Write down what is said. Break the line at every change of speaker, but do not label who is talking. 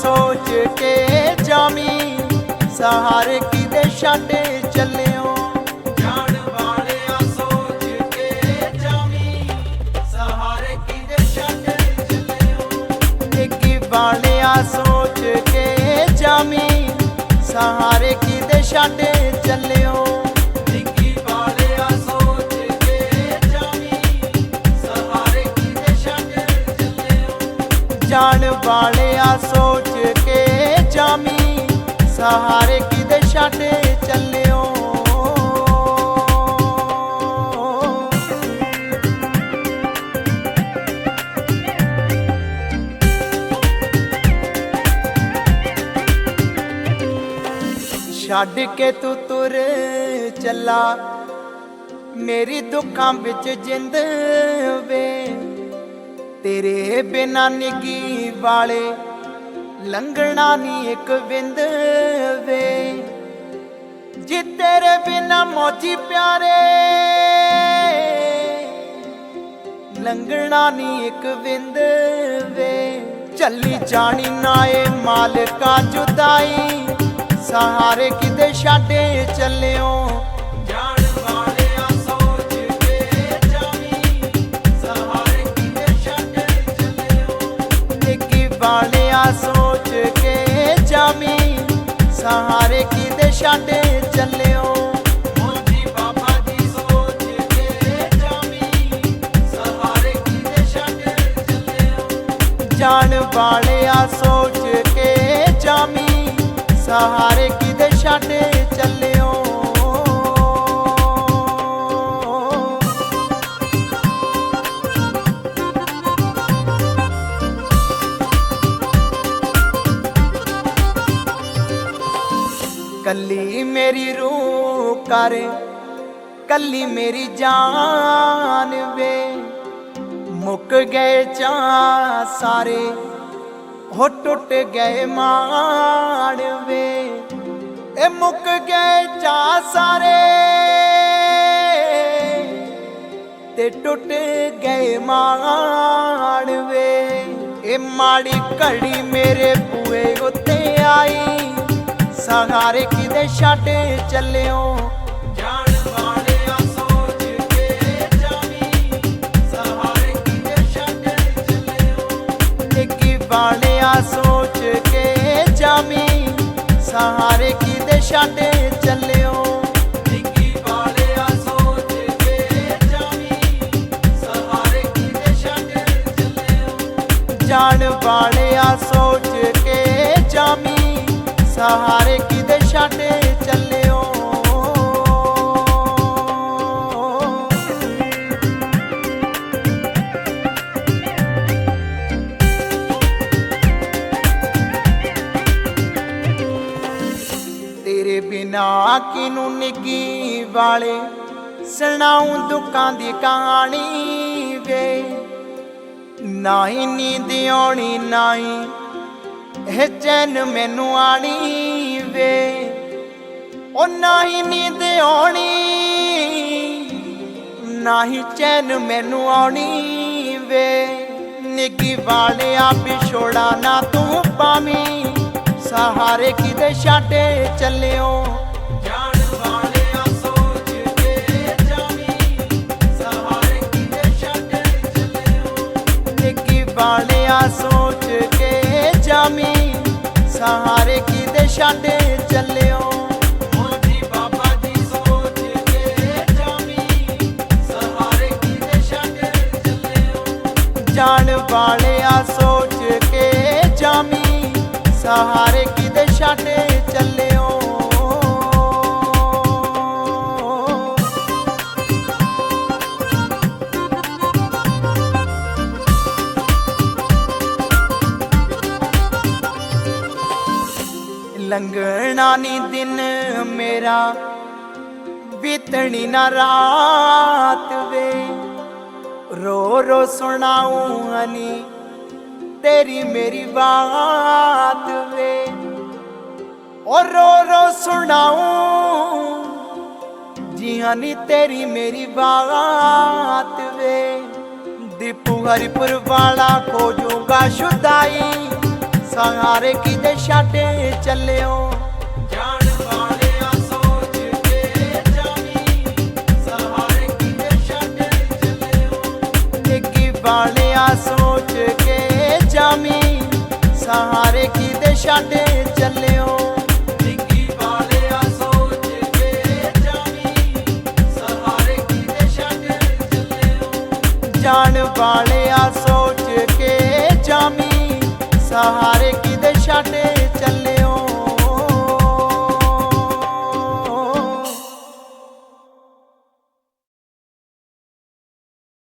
ਸੋਚ ਕੇ ਜਾਮੀ ਸਹਾਰੇ ਕਿਦੇ ਛਾਟੇ ਚੱਲਿਓ? ਜਾਣ ਵਾਲਿਆ ਸੋਚ ਕੇ ਜਾਮੀ ਸਹਾਰੇ ਕਿਦੇ ਛਾਟੇ ਚੱਲਿਓ? ਨਿੱਕੀ ਵਾਲਿਆ ਸੋਚ ਕੇ ਜਾਮੀ ਸਹਾਰੇ ਕਿਦੇ ਛਾਟੇ ਜਾਣ ਵਾਲਿਆ ਸੋਚ ਕੇ ਜਾਮੀ। ਸਹਾਰੇ ਕਿਦੇ ਛਾਟੇ ਚੱਲਿਓ? ਛੱਡ ਕੇ ਤੂੰ ਤੁਰ ਚੱਲਾ। ਮੇਰੀ ਦੁੱਖਾਂ ਵਿੱਚ ਜਿੰਦ ਵੇ। ਤੇਰੇ ਬਿਨਾ ਨਿੱਗੀ ਵਾਲੇ ਲੰਘਣਾ ਨਹੀਂ ਇੱਕ ਵਿੰਦ ਵੇ। ਜੀ ਤੇਰੇ ਬਿਨਾ ਮੋਜੀ ਪਿਆਰੇ ਲੰਘਣਾ ਨਹੀਂ ਇੱਕ ਵਿੰਦ ਵੇ। ਚੱਲੀ ਜਾਣੀ ਨਾਏ ਏ ਮਾਲਕਾ ਜੁਦਾਈ, ਸਹਾਰੇ ਕਿਤੇ ਛਾਡੇ ਚੱਲਿਓ। ਛਾਡੇ ਚੱਲਿਓ। ਮੋਦੀ ਬਾਬਾ ਦੀ ਸੋਚ ਕੇ ਜਾਵੀਂ ਸਹਾਰੇ ਕਿਤੇ ਛਾਡੇ ਚੱਲਿਓ। ਜਾਣ ਵਾਲਿਆ ਸੋਚ ਕੇ ਜਾਮੀ ਸਹਾਰੇ ਕਿਦੇ ਛਾਡੇ ਮੇਰੀ ਰੂਹ ਕਰ, ਕੱਲੀ ਮੇਰੀ ਜਾਨ ਵੇ। ਮੁੱਕ ਗਏ ਚਾ ਸਾਰੇ, ਹੋ ਟੁੱਟ ਗਏ ਮਾਣ ਵੇ। ਇਹ ਮੁੱਕ ਗਏ ਚਾ ਸਾਰੇ, ਤੇ ਟੁੱਟ ਗਏ ਮਾਣ ਵੇ। ਇਹ ਮਾੜੀ ਘੜੀ ਮੇਰੇ ਬੂਏ ਸਹਾਰੇ ਕਿਦੇ ਛਾਟੇ ਚੱਲਿਓ। ਜਾਣ ਵਾਲਿਆ ਸੋਚ ਕੇ ਜਾਵੀਂ। ਸਹਾਰੇ ਕਿਦੇ ਚੱਲਿਓ। ਨਿੱਕੀ ਵਾਲਿਆ ਸੋਚ ਕੇ ਸਹਾਰੇ ਕਿਦੇ ਚੱਲਿਓ। ਵਾਲਿਆ ਸੋਚ ਕੇ ਜਾਮੀ ਸਹਾਰੇ ਕਿਦੇ ਛਾਟੇ ਚੱਲਿਓ। ਜਾਣ ਵਾਲਿਆ ਸੋਚ ਕੇ ਜਾਮੀ ਸਹਾਰੇ ਕਿਦੇ ਛਾਟੇ ਚੱਲਿਓ ਤੇਰੇ ਬਿਨਾ ਕਿਨੂੰ ਨਿੱਗੀ ਵਾਲੇ? ਸੁਣਾਉਂ ਦੁੱਖਾਂ ਦੀ ਕਹਾਣੀ ਵੇ। ਨਾਹੀ ਨੀਂਦ ਆਉਣੀ, ਨਾਹੀ ਇਹ ਚੈਨ ਮੈਨੂੰ ਆਣੀ ਵੇ। ਉਹ ਨਾ ਨਾਹੀ ਨੀਂਦ ਆਉਣੀ ਨਾ ਹੀ ਚੈਨ ਮੈਨੂੰ ਆਉਣੀ ਵੇ। ਨਿੱਗੀ ਵਾਲਿਆ ਪਿਛੋੜਾ ਨਾ ਤੂੰ ਪਾਵੀਂ, ਸਹਾਰੇ ਕਿਦੇ ਛਾਟੇ ਚੱਲਿਓ। ਸੋਚ ਕੇ ਜਾਵੀਂ, ਸਹਾਰੇ ਕਿਦੇ ਛਾਟੇ ਵਾਲਿਆ ਸੋਚ ਕੇ ਜਾਮੀ ਸਹਾਰੇ ਕਿਦੇ ਛਾਟੇ ਜਾਣ ਵਾਲਿਆ ਸੋਚ ਕੇ ਜਾਮੀ। ਸਹਾਰੇ ਕਿਦੇ ਛਾਟੇ ਚੱਲਿਓ। ਲੰਘਣਾ ਨੀ ਦਿਨ ਮੇਰਾ ਬੀਤਣੀ ਨਾ ਰਾਤ ਵੇ। ਰੋ ਰੋ ਸੁਣਾਉਂ ਹਨੀ ਤੇਰੀ ਮੇਰੀ ਬਾਤ ਵੇ। ਓ ਰੋ ਰੋ ਸੁਣਾਉਂ ਜੀ ਹਨੀ ਤੇਰੀ ਮੇਰੀ ਬਾਤ ਵੇ। ਦੀਪੂ ਹਰੀਪੁਰ ਵਾਲਾ ਖੋਜੂਗਾ ਸ਼ੁਦਾਈ, ਸਹਾਰੇ ਕਿਤੇ ਛਾਟੇ ਚੱਲਿਓ। ਛਾਟੇ ਚੱਲਿਓ।
ਨਿੱਕੀ ਵਾਲਿਆ ਸੋਚ ਕੇ ਜਾਵੀਂ। ਸਹਾਰੇ ਕਿਤੇ ਛੱਡ ਚੱਲਿਓ।
ਜਾਣ ਵਾਲਿਆ ਸੋਚ ਕੇ ਜਾਮੀ ਸਹਾਰੇ ਕਿਤੇ ਛਾਟੇ